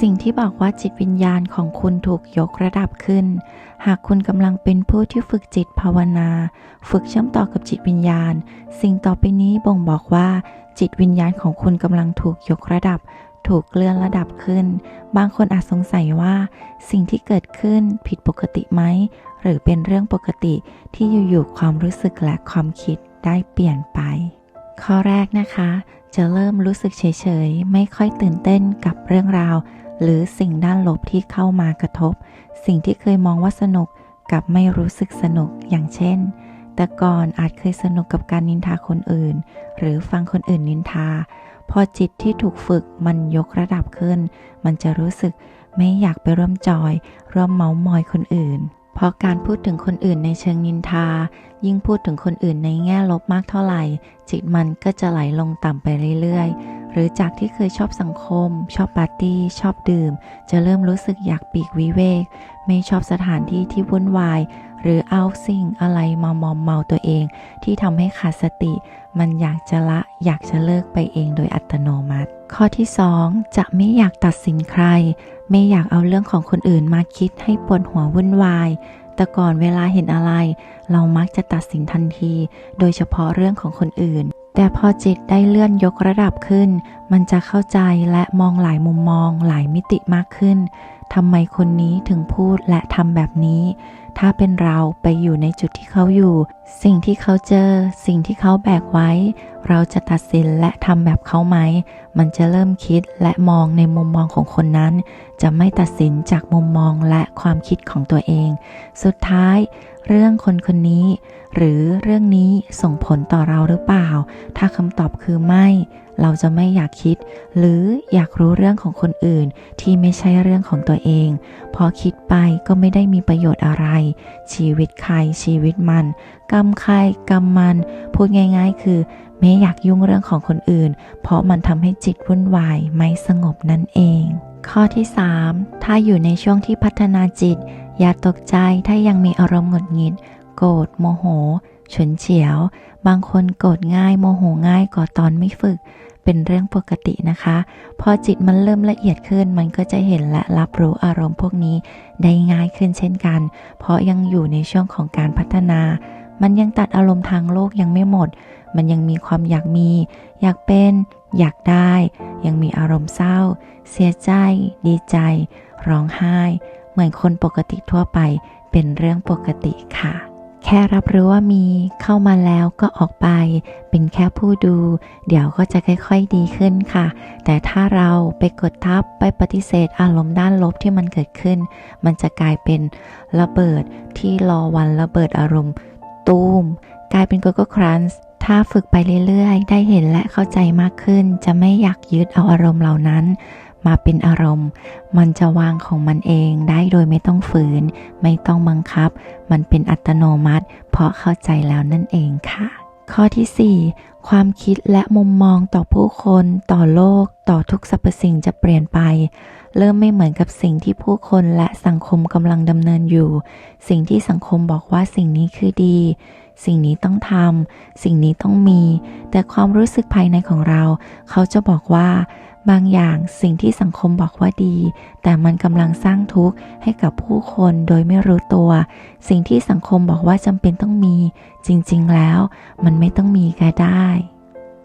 สิ่งที่บอกว่าจิตวิญญาณของคุณถูกยกระดับขึ้น หากคุณกำลังเป็นผู้ที่ฝึกจิตภาวนา ฝึกเชื่อมต่อกับจิตวิญญาณ สิ่งต่อไปนี้บ่งบอกว่า จิตวิญญาณของคุณกำลังถูกยกระดับ ถูกเลื่อนระดับขึ้น บางคนอาจสงสัยว่า สิ่งที่เกิดขึ้นผิดปกติไหม หรือเป็นเรื่องปกติที่อยู่ๆความรู้สึกและความคิดได้เปลี่ยนไป ข้อแรกนะคะจะเริ่มรู้สึกเฉยๆ ไม่ค่อยตื่นเต้นกับเรื่องราว หรือสิ่งด้านลบที่เข้ามากระทบ สิ่งที่เคยมองว่าสนุกกับไม่รู้สึกสนุกอย่างเช่น แต่ก่อนอาจเคยสนุกกับการนินทาคนอื่น หรือฟังคนอื่นนินทา พอจิตที่ถูกฝึกมันยกระดับขึ้น มันจะรู้สึกไม่อยากไปร่วมจอยร่วมเมาส์มอยคนอื่น เพราะการพูดถึงคนอื่นในเชิงนินทา ยิ่งพูดถึงคนอื่นในแง่ลบมากเท่าไหร่ จิตมันก็จะไหลลงต่ำไปเรื่อยๆ หรือจากที่เคยชอบสังคม ชอบปาร์ตี้ ชอบดื่ม จะเริ่มรู้สึกอยากปีกวิเวก ไม่ชอบสถานที่ที่วุ่นวาย หรือเอาสิ่งอะไรมามอมเมาตัวเอง ที่ทำให้ขาดสติ มันอยากจะละ อยากจะเลิกไปเองโดยอัตโนมัติ ข้อที่ 2 จะไม่อยากตัดสินใคร ไม่อยากเอาเรื่องของคนอื่นมาคิดให้ปวดหัววุ่นวายแต่ก่อนเวลาเห็นอะไร เรามักจะตัดสินทันที โดยเฉพาะเรื่องของคนอื่น แต่พอจิตได้เลื่อนยกระดับขึ้น มันจะเข้าใจและมองหลายมุมมองหลายมิติมากขึ้นทำไมคนนี้ถึงพูดและทำแบบนี้ ถ้าเป็นเราไปอยู่ในจุดที่เขาอยู่ สิ่งที่เขาเจอ สิ่งที่เขาแบกไว้ เราจะตัดสินและทำแบบเขาไหม มันจะเริ่มคิดและมองในมุมมองของคนนั้น จะไม่ตัดสินจากมุมมองและความคิดของตัวเอง สุดท้าย เรื่องคนคนนี้ หรือเรื่องนี้ส่งผลต่อเราหรือเปล่า ถ้าคำตอบคือไม่ เราจะไม่อยากคิด หรืออยากรู้เรื่องของคนอื่นที่ไม่ใช่เรื่องของตัวเอง พอคิดไปก็ไม่ได้มีประโยชน์อะไร ชีวิตใครชีวิตมัน กรรมใครกรรมมัน พูดง่าย ๆ คือ ไม่อยากยุ่งเรื่องของคนอื่น เพราะมันทำให้จิตวุ่นวายไม่สงบนั่นเอง ข้อที่ 3 ถ้าอยู่ในช่วงที่พัฒนาจิต อย่าตกใจถ้ายังมีอารมณ์หงุดหงิด โกรธโมโห ฉุนเฉียว บางคนโกรธง่ายโมโหง่ายกว่าตอนไม่ฝึก เป็นเรื่องปกตินะคะ พอจิตมันเริ่มละเอียดขึ้น มันก็จะเห็นและรับรู้อารมณ์พวกนี้ได้ง่ายขึ้นเช่นกัน เพราะยังอยู่ในช่วงของการพัฒนา มันยังตัดอารมณ์ทางโลกยังไม่หมด มันยังมีความอยากมี อยากเป็น อยากได้ ยังมีอารมณ์เศร้า เสียใจ ดีใจ ร้องไห้ เหมือนคนปกติทั่วไป เป็นเรื่องปกติค่ะ แค่รับรู้ว่ามีเข้ามาแล้วก็ออกไป เป็นแค่ผู้ดู เดี๋ยวก็จะค่อย ๆดีขึ้นค่ะ แต่ถ้าเราไปกดทับไปปฏิเสธอารมณ์ด้านลบที่มันเกิดขึ้น มันจะกลายเป็นระเบิดที่รอวันระเบิดอารมณ์ ตูมกลายเป็นโกโก้ครันช์ถ้าฝึกไปเรื่อยๆ ได้เห็นและเข้าใจมากขึ้น จะไม่อยากยึดเอาอารมณ์เหล่านั้น มาเป็นอารมณ์ มันจะวางของมันเองได้โดยไม่ต้องฝืน ไม่ต้องบังคับ มันเป็นอัตโนมัติ เพราะเข้าใจแล้วนั่นเองค่ะ ข้อที่ 4 ความคิดและมุมมองต่อผู้คน ต่อโลก ต่อทุกสรรพสิ่งจะเปลี่ยนไป เริ่มไม่เหมือนกับสิ่งที่ผู้คนและสังคมกำลังดำเนินอยู่ สิ่งที่สังคมบอกว่าสิ่งนี้คือดีสิ่งนี้ต้องทำ สิ่งนี้ต้องมี แต่ความรู้สึกภายในของเรา เขาจะบอกว่า บางอย่างสิ่งที่สังคมบอกว่าดี แต่มันกำลังสร้างทุกข์ให้กับผู้คนโดยไม่รู้ตัว สิ่งที่สังคมบอกว่าจำเป็นต้องมี จริงๆแล้ว มันไม่ต้องมีก็ได้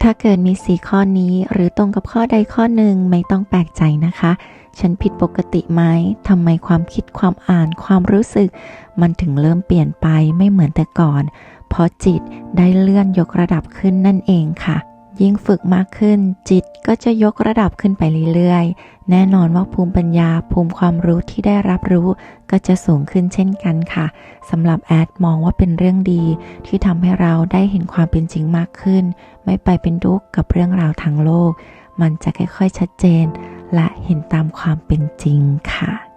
ถ้าเกิดมีสีข้อนี้หรือตรงกับข้อใดข้อหนึ่งไม่ต้องแปลกใจนะคะ ฉันผิดปกติไหมทำไมความคิดความอ่านความรู้สึก มันถึงเริ่มเปลี่ยนไปไม่เหมือนแต่ก่อน เพราะจิตได้เลื่อนยกระดับขึ้นนั่นเองค่ะ ยิ่งฝึกมากขึ้น จิตก็จะยกระดับขึ้นไปเรื่อยๆ แน่นอนว่าภูมิปัญญาภูมิความรู้ที่ได้รับรู้ ก็จะสูงขึ้นเช่นกันค่ะสำหรับแอดมองว่าเป็นเรื่องดี ที่ทำให้เราได้เห็นความเป็นจริงมากขึ้น ไม่ไปเป็นทุกข์กับเรื่องราวทางโลก มันจะค่อยๆชัดเจน และเห็นตามความเป็นจริงค่ะ